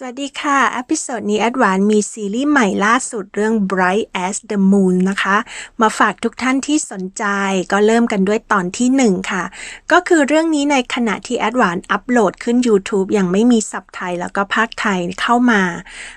สวัสดีค่ะอพิโซดนี้แอดวานมีซีรีส์ใหม่ล่าสุดเรื่อง Bright as the Moon นะคะ มาฝากทุกท่านที่สนใจก็เริ่มกันด้วยตอนที่ 1 ค่ะ ก็คือเรื่องนี้ในขณะที่แอดวานอัปโหลดขึ้น YouTube ยังไม่มีซับไทยแล้วก็ภาคไทยเข้ามา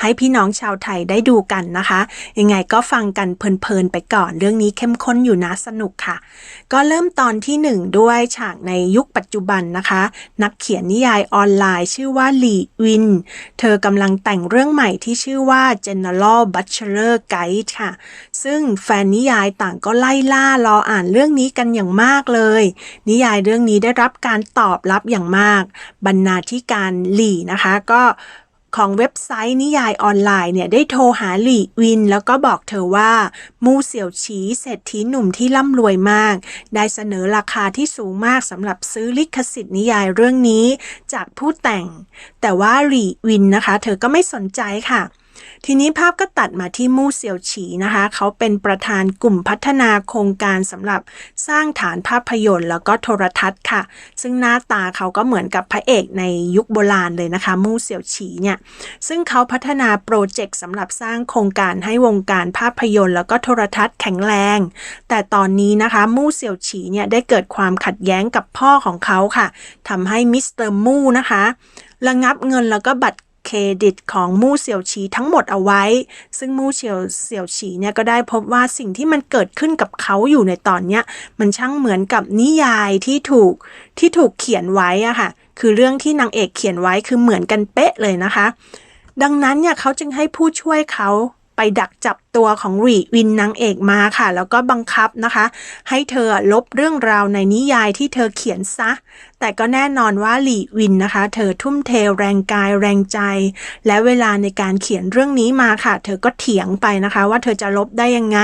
ให้พี่น้องชาวไทยได้ดูกันนะคะ ยังไงก็ฟังกันเพลินๆไปก่อน เรื่องนี้เข้มข้นอยู่นะสนุกค่ะ ก็เริ่มตอนที่ 1 ด้วยฉากในยุคปัจจุบันนะคะ นักเขียนนิยายออนไลน์ ชื่อว่าหลี่วินเธธอกำลังแต่งเรื่องใหม่ที่ชื่อว่า General Bachelor Guide ค่ะ ซึ่งแฟนนิยายต่างก็ไล่ล่ารออ่านเรื่องนี้กันอย่างมากเลย นิยายเรื่องนี้ได้รับการตอบรับอย่างมาก บรรณาธิการหลี่นะคะ ก็ ของเว็บไซต์นิยายออนไลน์เนี่ยได้โทรหาหลี่วิน แล้วก็บอกเธอว่า มูเสี่ยวฉีเศรษฐีหนุ่มที่ร่ำรวยมาก ได้เสนอราคาที่สูงมากสำหรับซื้อลิขสิทธิ์นิยายเรื่องนี้จากผู้แต่ง แต่ว่าหลี่วินนะคะ เธอก็ไม่สนใจค่ะ ทีนี้ภาพก็ตัดมาที่มู่เสี่ยวฉีนะคะ เขาเป็นประธานกลุ่มพัฒนาโครงการสำหรับสร้างฐานภาพยนตร์ แล้วก็โทรทัศน์ค่ะ ซึ่งหน้าตาเขาก็เหมือนกับพระเอกในยุคโบราณเลยนะคะ มู่เสี่ยวฉีเนี่ยซึ่งเขาพัฒนาโปรเจกต์สำหรับสร้างโครงการให้วงการภาพยนตร์ แล้วก็โทรทัศน์แข็งแรง แต่ตอนนี้นะคะ มู่เสี่ยวฉีเนี่ยได้เกิดความขัดแย้งกับพ่อของเขาค่ะทำให้มิสเตอร์มู่นะคะระงับเงินแล้วก็บัตร เครดิตของมู่เสี่ยวฉีทั้งหมดเอาไว้ ซึ่งมู่เสี่ยวเสี่ยวฉีเนี่ยก็ได้พบว่าสิ่งที่มันเกิดขึ้นกับเขาอยู่ในตอนเนี้ยมันช่างเหมือนกับนิยายที่ถูกที่ถูกเขียนไว้อะค่ะ คือเรื่องที่นางเอกเขียนไว้คือเหมือนกันเป๊ะเลยนะคะ ดังนั้นเนี่ยเขาจึงให้ผู้ช่วยเขาไปดักจับตัวของรีวินนางเอกมาค่ะ แล้วก็บังคับนะคะ ให้เธอลบเรื่องราวในนิยายที่เธอเขียนซะ แต่ก็แน่นอนว่าหลี่วินนะคะ เธอทุ่มเทแรงกายแรงใจ และเวลาในการเขียนเรื่องนี้มาค่ะ เธอก็เถียงไปนะคะ ว่าเธอจะลบได้ยังไง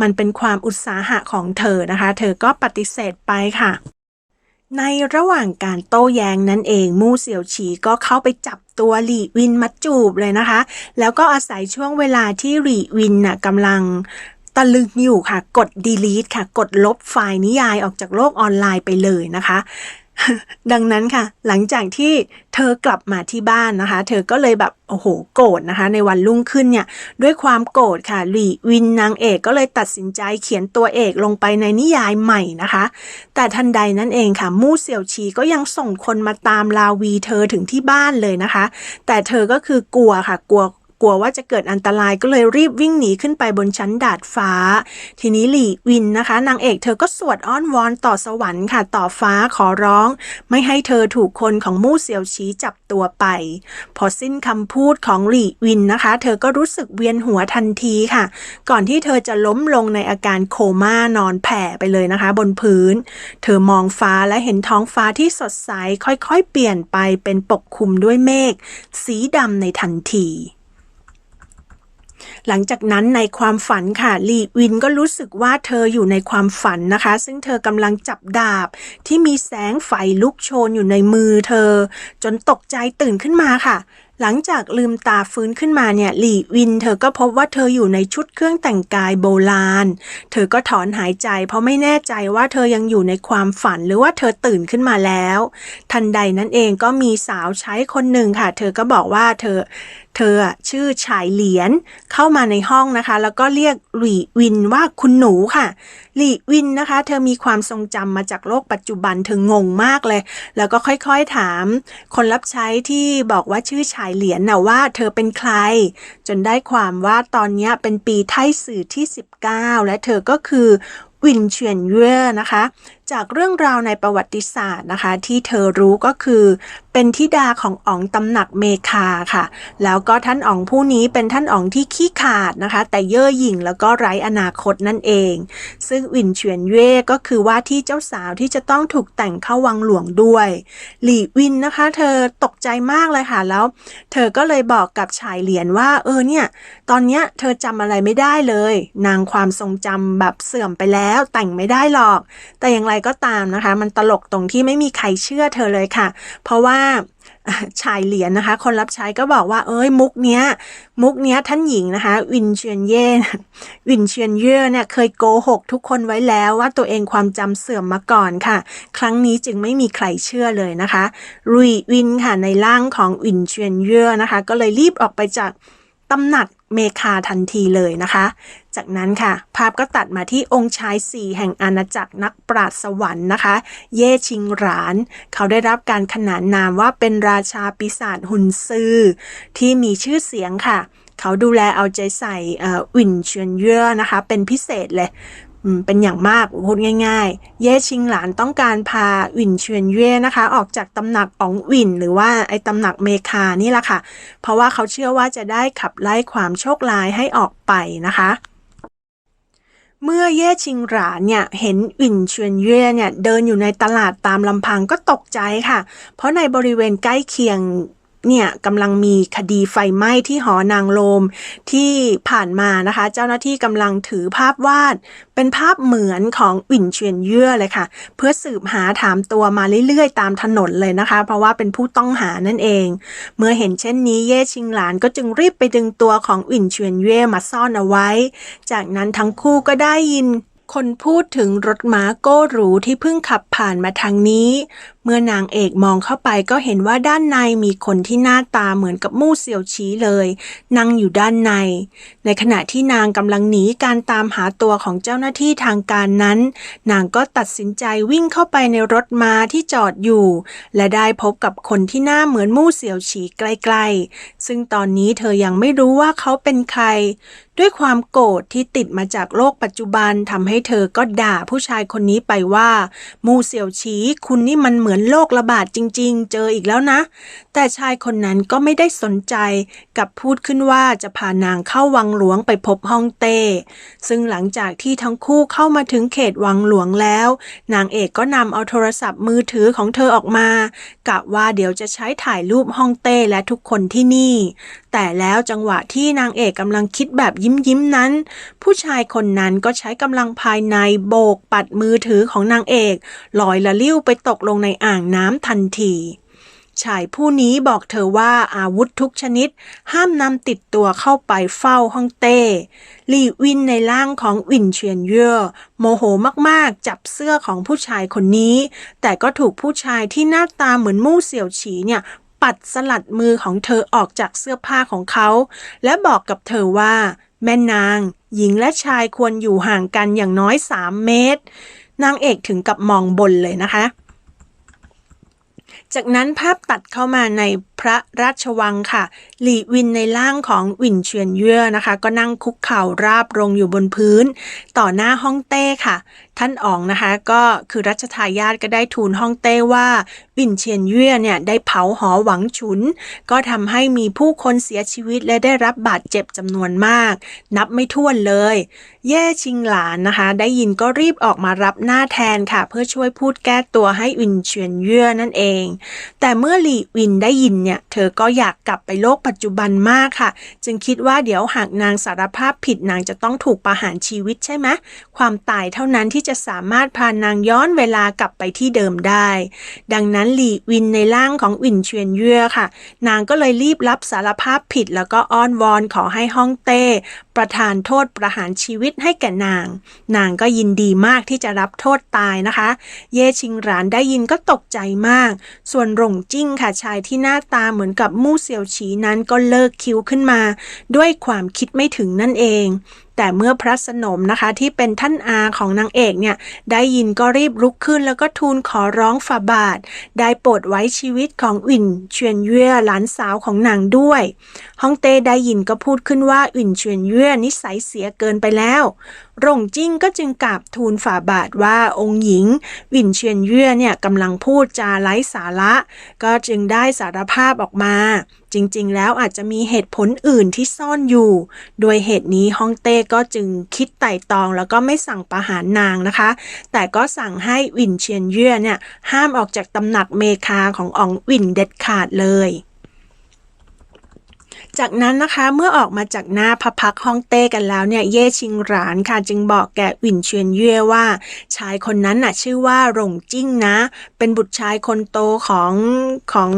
มันเป็นความอุตสาหะของเธอนะคะ เธอก็ปฏิเสธไปค่ะในระหว่างการโต้แย้งนั่นเองมู่เสี่ยวฉีก็เข้าไปจับตัวหลี่วินมาจูบเลยนะคะ แล้วก็อาศัยช่วงเวลาที่หลี่วินน่ะกำลังตะลึงอยู่ค่ะ กด delete ค่ะ กดลบไฟล์นิยายออกจากโลกออนไลน์ไปเลยนะคะ ดังนั้นค่ะ หลังจากที่เธอกลับมาที่บ้านนะคะ เธอก็เลยแบบโอ้โหโกรธนะคะ ในวันรุ่งขึ้นเนี่ยด้วยความโกรธค่ะหลี่วินนางเอกก็เลยตัดสินใจเขียนตัวเอกลงไปในนิยายใหม่นะคะ แต่ทันใดนั่นเองค่ะ มู่เสี่ยวชีก็ยังส่งคนมาตามลาวีเธอถึงที่บ้านเลยนะคะ แต่เธอก็คือกลัวค่ะกลัว ลัวว่าจะเกิดอันตรายก็เลยรีบวิ่งหนีขึ้นไปบนชั้นดาดฟ้า ทีนี้หลี่วินนะคะ นางเอกเธอก็สวดอ้อนวอนต่อสวรรค์ค่ะ ต่อฟ้าขอร้อง ไม่ให้เธอถูกคนของมู่เสี่ยวชีจับตัวไป พอสิ้นคำพูดของหลี่วินนะคะ เธอก็รู้สึกเวียนหัวทันทีค่ะ ก่อนที่เธอจะล้มลงในอาการโคม่านอนแผ่ไปเลยนะคะ บนพื้น เธอมองฟ้าและเห็นท้องฟ้าที่สดใสค่อยๆ เปลี่ยนไปเป็นปกคลุมด้วยเมฆสีดำในทันที หลังจากนั้นในความฝันค่ะลีวินก็รู้สึกว่าเธออยู่ในความฝันนะคะ ซึ่งเธอกำลังจับดาบ ที่มีแสงไฟลุกโชนอยู่ในมือเธอ จนตกใจตื่นขึ้นมาค่ะหลังจากลืมตาฟื้นขึ้นมาเนี่ยหลี่วิน เธอก็พบว่าเธออยู่ในชุดเครื่องแต่งกายโบราณ เธอก็ถอนหายใจ เพราะไม่แน่ใจว่าเธอยังอยู่ในความฝันหรือว่าเธอตื่นขึ้นมาแล้ว ทันใดนั้นเองก็มีสาวใช้คนหนึ่งค่ะ เธอก็บอกว่าเธอเธอชื่อฉายเหรียญเข้ามาในห้องนะคะ แล้วก็เรียกหลี่วินว่าคุณหนูค่ะ หลี่วินนะคะ เธอมีความทรงจำมาจากโลกปัจจุบันเธองงมากเลย แล้วก็ค่อยๆถาม คนรับใช้ที่บอกว่าชื่อชายเหรียญนะว่าเธอเป็นใคร จนได้ความว่าตอนนี้เป็นปีไทสื่อที่ 19 และเธอก็คือวินเฉียนเย่นะคะจากเรื่องราวในประวัติศาสตร์นะคะ ที่เธอรู้ก็คือ เป็นธิดาของอ๋องตำหนักเมคาค่ะ แล้วก็ท่านอ๋องผู้นี้เป็นท่านอ๋องที่ขี้ขาดนะคะ แต่เย่อหยิ่งแล้วก็ไร้อนาคตนั่นเอง ซึ่งวินเฉียนเย่ก็คือว่าที่เจ้าสาวที่จะต้องถูกแต่งเข้าวังหลวงด้วย หลี่วินนะคะ เธอตกใจมากเลยค่ะแล้ว เธอก็เลยบอกกับชายเหรียญว่า เออเนี่ย ตอนเนี้ยเธอจำอะไรไม่ได้เลย นางความทรงจำแบบเสื่อมไปแล้วแต่งไม่ได้หรอก แต่อย่างไรก็ตามนะคะ มันตลกตรงที่ไม่มีใครเชื่อเธอเลยค่ะ เพราะว่าชายเหรียญนะคะ คนรับใช้ก็บอกว่า เอ้ยมุกเนี้ย มุกเนี้ยท่านหญิงนะคะวินเชียนเย่วินเชียนเย่เนี่ยเคยโกหกทุกคนไว้แล้วว่าตัวเองความจำเสื่อมมาก่อนค่ะ ครั้งนี้จึงไม่มีใครเชื่อเลยนะคะรุยวินค่ะในร่างของวินเชียนเย่นะคะ ก็เลยรีบออกไปจากตำหนัก เมคาทันทีเลยนะคะ จากนั้นค่ะ ภาพก็ตัดมาที่องค์ชายสี่แห่งอาณาจักรนักปราชญ์สวรรค์นะคะ เย่ชิงหราน เขาได้รับการขนานนามว่าเป็นราชาปีศาจหุนซือที่มีชื่อเสียงค่ะเขาดูแลเอาใจใส่เอ่อวินเชียนเย่อนะคะ เป็นพิเศษเลย เป็นอย่างมากพูดง่ายๆ เย่ชิงหลานต้องการพาหวินเชียนเย่นะคะ ออกจากตำหนักของหวิน หรือว่าไอ้ตำหนักเมคานี่แหละค่ะ เพราะว่าเขาเชื่อว่าจะได้ขับไล่ความโชคร้ายให้ออกไปนะคะเมื่อเย่ชิงหรานเนี่ยเห็นหวินเชียนเย่เนี่ยเดินอยู่ในตลาดตามลำพังก็ตกใจค่ะ เพราะในบริเวณใกล้เคียง เนี่ยกำลังมีคดีไฟไหม้ที่หอนางโลมที่ผ่านมานะคะ เจ้าหน้าที่กำลังถือภาพวาด เป็นภาพเหมือนของหวินเชียนเย่อเลยค่ะ เพื่อสืบหาถามตัวมาเรื่อยๆ ตามถนนเลยนะคะ เพราะว่าเป็นผู้ต้องหานั่นเอง เมื่อเห็นเช่นนี้เย่ชิงหลานก็จึงรีบไปดึงตัวของหวินเชียนเย่มาซ่อนเอาไว้ จากนั้นทั้งคู่ก็ได้ยิน คนพูดถึงรถม้าโก้หรูที่เพิ่งขับผ่านมาทางนี้ เมื่อนางเอกมองเข้าไปก็เห็นว่าด้านในมีคนที่หน้าตาเหมือนกับมู่เสี่ยวชี้เลย นั่งอยู่ด้านใน ในขณะที่นางกำลังหนีการตามหาตัวของเจ้าหน้าที่ทางการนั้น นางก็ตัดสินใจวิ่งเข้าไปในรถม้าที่จอดอยู่ และได้พบกับคนที่หน้าเหมือนมู่เสี่ยวฉีใกล้ๆ ซึ่งตอนนี้เธอยังไม่รู้ว่าเขาเป็นใคร ด้วยความโกรธที่ติดมาจากโลกปัจจุบันทำให้เธอก็ด่าผู้ชายคนนี้ไปว่า มูเสี่ยวฉีคุณนี่มันเหมือนโรคระบาดจริง ๆ เจออีกแล้วนะ แต่ชายคนนั้นก็ไม่ได้สนใจกับพูดขึ้นว่าจะพานางเข้าวังหลวงไปพบฮ่องเต้ ซึ่งหลังจากที่ทั้งคู่เข้ามาถึงเขตวังหลวงแล้ว นางเอกก็นำเอาโทรศัพท์มือถือของเธอออกมากะว่าเดี๋ยวจะใช้ถ่ายรูปฮ่องเต้และทุกคนที่นี่ แต่แล้วจังหวะที่นางเอกกำลังคิดแบบยิ้มยิ้มนั้น ผู้ชายคนนั้นก็ใช้กำลังภายในโบกปัดมือถือของนางเอกลอยละลิ้วไปตกลงในอ่างน้ำทันทีชายผู้นี้บอกเธอว่าอาวุธทุกชนิด ห้ามนำติดตัวเข้าไปเฝ้าฮ่องเต้ลี่วินในร่างของวินเชียนเย่อโมโหมากๆ จับเสื้อของผู้ชายคนนี้ แต่ก็ถูกผู้ชายที่หน้าตาเหมือนมู่เสี่ยวฉีเนี่ย ปัดสลัดมือของเธอออกจากเสื้อผ้าของเขา และบอกกับเธอว่า แม่นาง หญิงและชายควรอยู่ห่างกันอย่างน้อยสามเมตร นางเอกถึงกับมองบนเลยนะคะ จากนั้นภาพตัดเข้ามาในพระราชวังค่ะ หลีวินในร่างของวินเชียนเย่อนะคะ ก็นั่งคุกเข่าราบลงอยู่บนพื้น ต่อหน้าฮ่องเต้ค่ะ ท่านอ๋องนะคะ ก็คือรัชทายาทก็ได้ทูลฮ่องเต้ว่าวินเชียนเย่อเนี่ยได้เผาหอหวังฉุน ก็ทำให้มีผู้คนเสียชีวิตและได้รับบาดเจ็บจำนวนมาก นับไม่ถ้วนเลยแย่ชิงหลานนะคะ ได้ยินก็รีบออกมารับหน้าแทนค่ะ เพื่อช่วยพูดแก้ตัวให้วินเชียนเย่อนั่นเองแต่เมื่อหลีวินได้ยินเนี่ย เธอก็อยากกลับไปโลกปัจจุบันมากค่ะ จึงคิดว่าเดี๋ยวหากนางสารภาพผิดนางจะต้องถูกประหารชีวิตใช่ไหมความตายเท่านั้นที่จะสามารถพานางย้อนเวลากลับไปที่เดิมได้ ดังนั้นหลีวินในร่างของวินเชียนเย่อค่ะ นางก็เลยรีบรับสารภาพผิดแล้วก็อ้อนวอนขอให้ฮ่องเต้ประทานโทษประหารชีวิตให้แก่นาง นางก็ยินดีมากที่จะรับโทษตายนะคะ เย่ชิงหรานได้ยินก็ตกใจมากส่วนหลงจิ้งค่ะชายที่หน้าตาเหมือนกับมู่เสี่ยวฉีนั้นก็เลิกคิ้วขึ้นมา ด้วยความคิดไม่ถึงนั่นเอง แต่เมื่อพระสนมนะคะที่เป็นท่านอาของนางเอกเนี่ยได้ยินก็รีบลุกขึ้นแล้วก็ทูลขอร้องฝ่าบาท ได้โปรดไว้ชีวิตของอินเชียนเย่หลานสาวของนางด้วยฮ่องเต้ได้ยินก็พูดขึ้นว่าอินเชียนเย่นิสัยเสียเกินไปแล้วหลงจิ้งก็จึงกราบทูลฝ่าบาทว่าองค์หญิงวินเชียนเย่เนี่ยกำลังพูดจาไร้สาระ ก็จึงได้สารภาพออกมา จริงๆ แล้วอาจจะมีเหตุผลอื่นที่ซ่อนอยู่ โดยเหตุนี้ฮ่องเต้ก็จึงคิดไต่ตองแล้วก็ไม่สั่งประหารนางนะคะ แต่ก็สั่งให้วินเชียนเย่เนี่ยห้ามออกจากตำหนักเมคาของอองวินเด็ดขาดเลย จากนั้นนะคะเมื่อออกมาจากหน้าพระพักฮ่องเต้กันแล้วเนี่ยเย่ชิงหรานค่ะจึงบอกแก่หวินเชียนเย่ว่า ชายคนนั้นน่ะชื่อว่าหลงจิ้งนะ เป็นบุตรชายคนโตของของ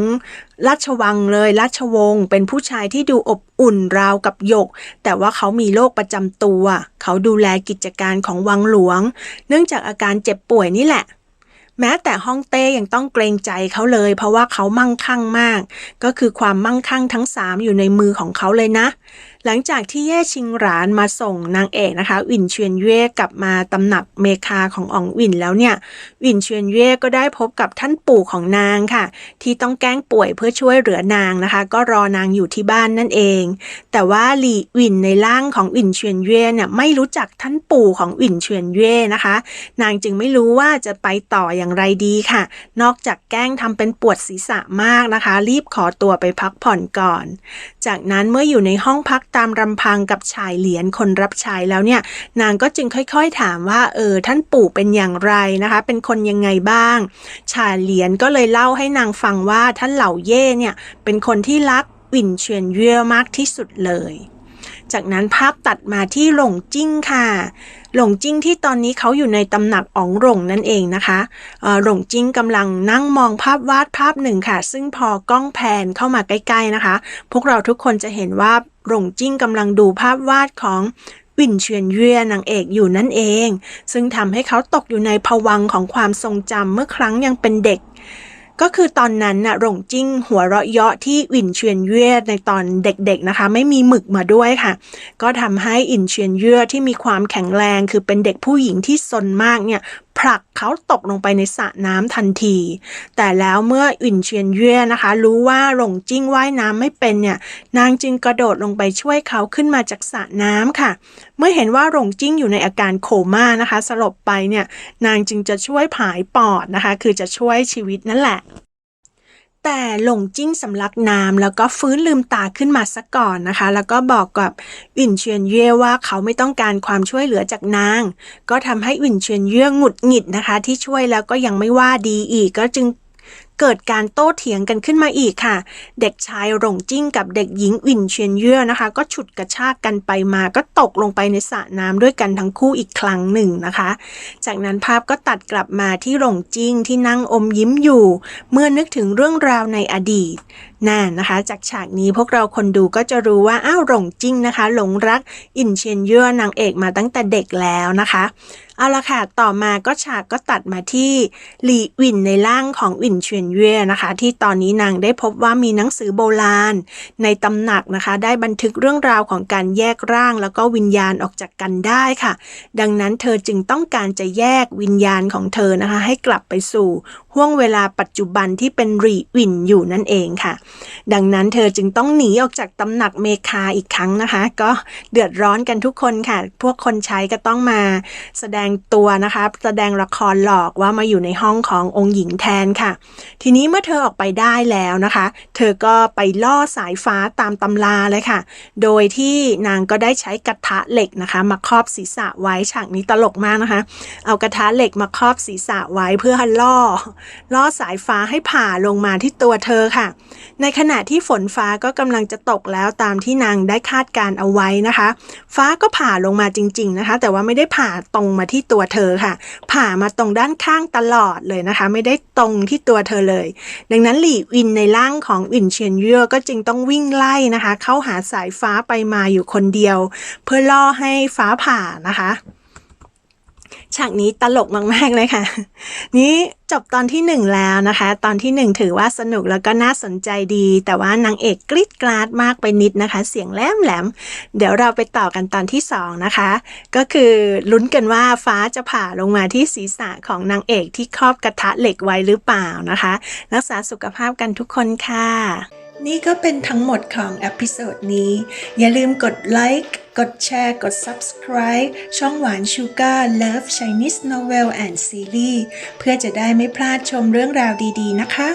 ราชวังเลยราชวงศ์เป็นผู้ชายที่ดูอบอุ่นราวกับหยก แต่ว่าเขามีโรคประจำตัว เขาดูแลกิจการของวังหลวง เนื่องจากอาการเจ็บป่วยนี่แหละ แม้แต่ฮ่องเต้ยังต้องเกรงใจเขาเลย เพราะว่าเขามั่งคั่งมาก ก็คือความมั่งคั่งทั้งสามอยู่ในมือของเขาเลยนะ หลังจากที่เย่ชิงหรานมาส่งนางเอกนะคะวินเชียนเย่กลับมาตำหนักเมคาของอองวินแล้วเนี่ยวินเชียนเย่ก็ได้พบกับท่านปู่ของนางค่ะ ที่ต้องแกล้งป่วยเพื่อช่วยเหลือนางนะคะ ก็รอนางอยู่ที่บ้านนั่นเอง แต่ว่าหลีวินในร่างของวินเชียนเย่เนี่ยไม่รู้จักท่านปู่ของวินเชียนเย่นะคะ นางจึงไม่รู้ว่าจะไปต่ออย่างไรดีค่ะ นอกจากแกล้งทำเป็นปวดศีรษะมากนะคะ รีบขอตัวไปพักผ่อนก่อน จากนั้นเมื่ออยู่ในห้องพักตามรำพังกับชายเหรียญคนรับใช้แล้วเนี่ย นางก็จึงค่อยๆถามว่าเออท่านปู่เป็นอย่างไรนะคะ เป็นคนยังไงบ้าง ชายเหรียญก็เลยเล่าให้นางฟังว่าท่านเหล่าเย่เนี่ยเป็นคนที่รักวินเชียนเย่มากที่สุดเลยจากนั้นภาพตัดมาที่หลงจิ้งค่ะ หลงจิ้งที่ตอนนี้เขาอยู่ในตำหนักอ๋องหลงนั่นเองนะคะหลงจิ้งกำลังนั่งมองภาพวาดภาพหนึ่งค่ะ ซึ่งพอกล้องแพนเข้ามาใกล้ ๆนะคะ พวกเราทุกคนจะเห็นว่า หลงจิ้งกำลังดูภาพวาดของวินเชียนเย่นางเอกอยู่นั่นเอง ซึ่งทำให้เขาตกอยู่ในภวังของความทรงจำเมื่อครั้งยังเป็นเด็ก ก็คือตอนนั้นน่ะหลงจิ้งหัวเราะเยาะที่อินเชียนเย่ในตอนเด็กๆนะคะ ไม่มีหมึกมาด้วยค่ะ ก็ทำให้อินเชียนเย่ที่มีความแข็งแรงคือเป็นเด็กผู้หญิงที่ซนมากเนี่ย ผลักเขาตกลงไปในสระน้ำทันที แต่แล้วเมื่ออินเชียนเย่นะคะ รู้ว่าหลงจิ้งว่ายน้ำไม่เป็นเนี่ย นางจึงกระโดดลงไปช่วยเขาขึ้นมาจากสระน้ำค่ะ เมื่อเห็นว่าหลงจิ้งอยู่ในอาการโคม่านะคะ สลบไปเนี่ย นางจึงจะช่วยผายปอดนะคะ คือจะช่วยชีวิตนั่นแหละ แต่หลงจิ้งสำลักน้ำแล้วก็ฟื้นลืมตาขึ้นมาซะก่อนนะคะ แล้วก็บอกกับอินเชียนเย่ว่าเขาไม่ต้องการความช่วยเหลือจากนาง ก็ทำให้อินเชียนเย่หงุดหงิดนะคะ ที่ช่วยแล้วก็ยังไม่ว่าดีอีกก็จึง เกิดการโต้เถียงกันขึ้นมาอีกค่ะ เด็กชายหลงจิ้งกับเด็กหญิงอินเชียนเย่นะคะ ก็ฉุดกระชากกันไปมา ก็ตกลงไปในสระน้ำด้วยกันทั้งคู่อีกครั้งหนึ่งนะคะ จากนั้นภาพก็ตัดกลับมาที่หลงจิ้งที่นั่งอมยิ้มอยู่ เมื่อนึกถึงเรื่องราวในอดีตนั่นนะคะ จากฉากนี้พวกเราคนดูก็จะรู้ว่าอ้าวหลงจิ้งนะคะ หลงรักอินเชียนเย่นางเอกมาตั้งแต่เด็กแล้วนะคะ เอาละค่ะ ต่อมาก็ฉากก็ตัดมาที่หลีวินในร่างของวินเชียนเย่นะคะ ที่ตอนนี้นางได้พบว่ามีหนังสือโบราณ ในตำหนักนะคะ ได้บันทึกเรื่องราวของการแยกร่างแล้วก็วิญญาณออกจากกันได้ค่ะ ดังนั้นเธอจึงต้องการจะแยกวิญญาณของเธอนะคะ ให้กลับไปสู่ห่วงเวลาปัจจุบันที่เป็นรีวินอยู่นั่นเองค่ะ ดังนั้นเธอจึงต้องหนีออกจากตำหนักเมคาอีกครั้งนะคะ ก็เดือดร้อนกันทุกคนค่ะ พวกคนใช้ก็ต้องมาแสดงตัวนะคะ แสดงละครหลอกว่ามาอยู่ในห้องขององค์หญิงแทนค่ะ ทีนี้เมื่อเธอออกไปได้แล้วนะคะ เธอก็ไปล่อสายฟ้าตามตำราเลยค่ะ โดยที่นางก็ได้ใช้กระทะเหล็กนะคะ มาครอบศีรษะไว้ฉากนี้ตลกมากนะคะ เอากระทะเหล็กมาครอบศีรษะไว้เพื่อล่อ ล่อสายฟ้าให้ผ่าลงมาที่ตัวเธอค่ะ ในขณะที่ฝนฟ้าก็กำลังจะตกแล้วตามที่นางได้คาดการเอาไว้นะคะ ฟ้าก็ผ่าลงมาจริง ๆนะคะ แต่ว่าไม่ได้ผ่าตรงมาที่ตัวเธอค่ะ ผ่ามาตรงด้านข้างตลอดเลยนะคะ ไม่ได้ตรงที่ตัวเธอเลย ดังนั้นหลี่วินในร่างของวินเชียนเย่อก็จึงต้องวิ่งไล่นะคะ เข้าหาสายฟ้าไปมาอยู่คนเดียว เพื่อล่อให้ฟ้าผ่านะคะ ฉากนี้ตลกมากๆเลยค่ะ นี้จบตอนที่หนึ่งแล้วนะคะ ตอนที่หนึ่งถือว่าสนุกแล้วก็น่าสนใจดี แต่ว่านางเอกกริดกราดมากไปนิดนะคะ เสียงแหลมแหลม เดี๋ยวเราไปต่อกันตอนที่สองนะคะ ก็คือลุ้นกันว่าฟ้าจะผ่าลงมาที่ศีรษะของนางเอกที่ครอบกระทะเหล็กไว้หรือเปล่านะคะ รักษาสุขภาพกันทุกคนค่ะ นี่ก็เป็นทั้งหมดของอพิโซดนี้ อย่าลืมกดไลค์ กดแชร์ กด Subscribe ช่องหวานชูการ์ Love Chinese Novel and Series เพื่อจะได้ไม่พลาดชมเรื่องราวดีๆ นะคะ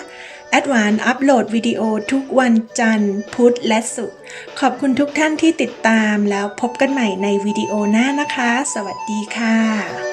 แอดวานอัปโหลดวิดีโอทุกวันจันทร์ พุธและศุกร์ ขอบคุณทุกท่านที่ติดตามแล้วพบกันใหม่ในวิดีโอหน้านะคะ สวัสดีค่ะ